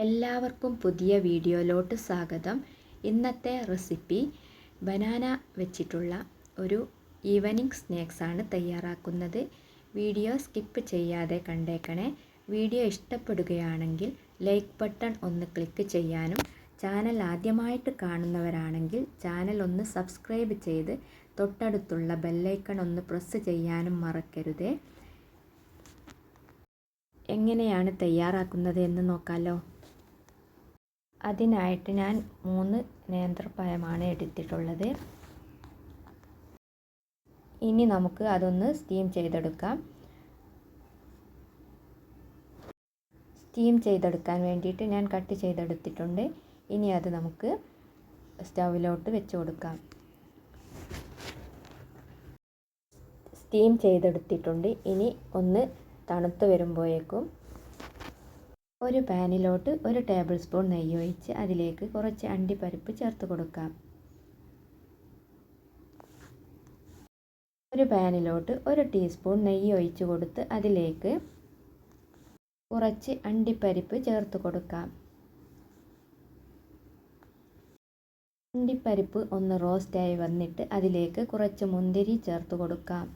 എല്ലാവർക്കും പുതിയ വീഡിയോയിലോട്ട് സ്വാഗതം. ഇന്നത്തെ റെസിപ്പി ബനാന വെച്ചിട്ടുള്ള ഒരു ഈവനിങ് സ്നാക്സാണ് തയ്യാറാക്കുന്നത്. വീഡിയോ സ്കിപ്പ് ചെയ്യാതെ കണ്ടേക്കണേ. വീഡിയോ ഇഷ്ടപ്പെടുകയാണെങ്കിൽ ലൈക്ക് ബട്ടൺ ഒന്ന് ക്ലിക്ക് ചെയ്യാനും ചാനൽ ആദ്യമായിട്ട് കാണുന്നവരാണെങ്കിൽ ചാനൽ ഒന്ന് സബ്സ്ക്രൈബ് ചെയ്ത് തൊട്ടടുത്തുള്ള ബെല്ലൈക്കൺ ഒന്ന് പ്രസ് ചെയ്യാനും മറക്കരുതേ. എങ്ങനെയാണ് തയ്യാറാക്കുന്നത് എന്ന് നോക്കാമല്ലോ അതിനായിട്ട് ഞാൻ മൂന്ന് നേന്ത്രപ്പഴമാണ് എടുത്തിട്ടുള്ളത്. ഇനി നമുക്ക് അതൊന്ന് സ്റ്റീം ചെയ്തെടുക്കാം. സ്റ്റീം ചെയ്തെടുക്കാൻ വേണ്ടിയിട്ട് ഞാൻ കട്ട് ചെയ്തെടുത്തിട്ടുണ്ട്. ഇനി അത് നമുക്ക് സ്റ്റൗവിലോട്ട് വെച്ച് കൊടുക്കാം. സ്റ്റീം ചെയ്തെടുത്തിട്ടുണ്ട്. ഇനി ഒന്ന് തണുത്ത് വരുമ്പോഴേക്കും ഒരു പാനിലോട്ട് ഒരു ടേബിൾ സ്പൂൺ നെയ്യ് ഒഴിച്ച് അതിലേക്ക് കുറച്ച് അണ്ടിപ്പരിപ്പ് ചേർത്ത് കൊടുക്കാം. ഒരു പാനിലോട്ട് ഒരു ടീസ്പൂൺ നെയ്യ് ഒഴിച്ച് കൊടുത്ത് അതിലേക്ക് കുറച്ച് അണ്ടിപ്പരിപ്പ് ചേർത്ത് കൊടുക്കാം. അണ്ടിപ്പരിപ്പ് ഒന്ന് റോസ്റ്റായി വന്നിട്ട് അതിലേക്ക് കുറച്ച് മുന്തിരി ചേർത്ത് കൊടുക്കാം.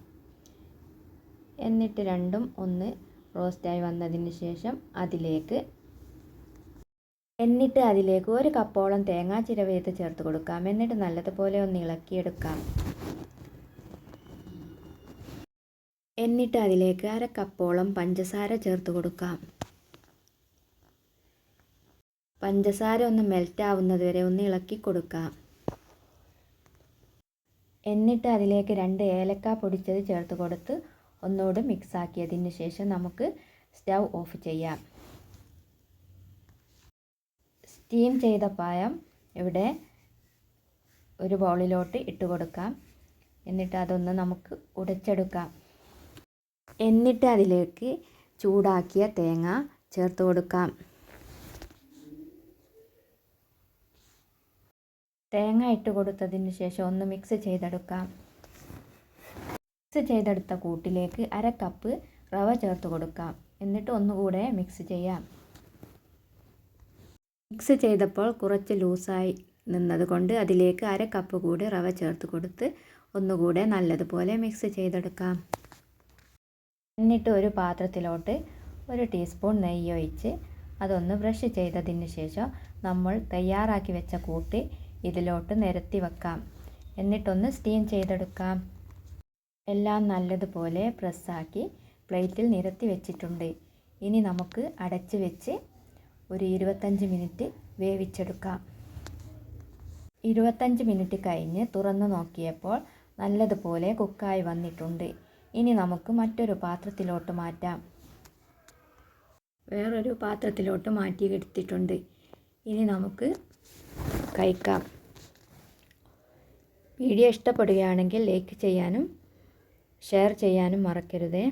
എന്നിട്ട് രണ്ടും ഒന്ന് റോസ്റ്റായി വന്നതിന് ശേഷം അതിലേക്ക് എന്നിട്ട് അതിലേക്ക് ഒരു കപ്പോളം തേങ്ങാ ചിരവേത്ത് ചേർത്ത് കൊടുക്കാം. എന്നിട്ട് നല്ലതുപോലെ ഒന്ന് ഇളക്കിയെടുക്കാം. എന്നിട്ട് അതിലേക്ക് അര കപ്പോളം പഞ്ചസാര ചേർത്ത് കൊടുക്കാം. പഞ്ചസാര ഒന്ന് മെൽറ്റ് ആവുന്നത് വരെ ഒന്ന് ഇളക്കി കൊടുക്കാം. എന്നിട്ട് അതിലേക്ക് രണ്ട് ഏലക്ക പൊടിച്ചത് ചേർത്ത് കൊടുത്ത് ഒന്നുകൂടി മിക്സ് ആക്കിയതിന് ശേഷം നമുക്ക് സ്റ്റൗ ഓഫ് ചെയ്യാം. സ്റ്റീം ചെയ്ത പായം ഇവിടെ ഒരു ബൗളിലോട്ട് ഇട്ട് കൊടുക്കാം. എന്നിട്ട് അതൊന്ന് നമുക്ക് ഉടച്ചെടുക്കാം. എന്നിട്ട് അതിലേക്ക് ചൂടാക്കിയ തേങ്ങ ചേർത്ത് കൊടുക്കാം. തേങ്ങ ഇട്ട് കൊടുത്തതിന് ശേഷം ഒന്ന് മിക്സ് ചെയ്തെടുക്കാം. മിക്സ് ചെയ്തെടുത്ത കൂട്ടിലേക്ക് അര കപ്പ് റവ ചേർത്ത് കൊടുക്കാം. എന്നിട്ട് ഒന്നുകൂടെ മിക്സ് ചെയ്യാം. മിക്സ് ചെയ്തപ്പോൾ കുറച്ച് ലൂസായി നിന്നതുകൊണ്ട് അതിലേക്ക് അര കപ്പ് കൂടി റവ ചേർത്ത് കൊടുത്ത് ഒന്നുകൂടെ നല്ലതുപോലെ മിക്സ് ചെയ്തെടുക്കാം. എന്നിട്ട് ഒരു പാത്രത്തിലോട്ട് ഒരു ടീസ്പൂൺ നെയ്യ് ഒഴിച്ച് അതൊന്ന് ബ്രഷ് ചെയ്തതിന് ശേഷം നമ്മൾ തയ്യാറാക്കി വെച്ച കൂട്ട് ഇതിലോട്ട് നിരത്തി വെക്കാം. എന്നിട്ടൊന്ന് സ്റ്റീം ചെയ്തെടുക്കാം. എല്ലാം നല്ലതുപോലെ പ്രസ്സാക്കി പ്ലേറ്റിൽ നിരത്തി വെച്ചിട്ടുണ്ട്. ഇനി നമുക്ക് അടച്ച് വെച്ച് ഒരു ഇരുപത്തഞ്ച് മിനിറ്റ് വേവിച്ചെടുക്കാം. ഇരുപത്തഞ്ച് മിനിറ്റ് കഴിഞ്ഞ് തുറന്നു നോക്കിയപ്പോൾ നല്ലതുപോലെ കുക്കായി വന്നിട്ടുണ്ട്. ഇനി നമുക്ക് മറ്റൊരു പാത്രത്തിലോട്ട് മാറ്റാം. വേറൊരു പാത്രത്തിലോട്ട് മാറ്റി എടുത്തിട്ടുണ്ട്. ഇനി നമുക്ക് കഴിക്കാം. വീഡിയോ ഇഷ്ടപ്പെടുകയാണെങ്കിൽ ലൈക്ക് ചെയ്യാനും ഷെയർ ചെയ്യാനും മറക്കരുതേ.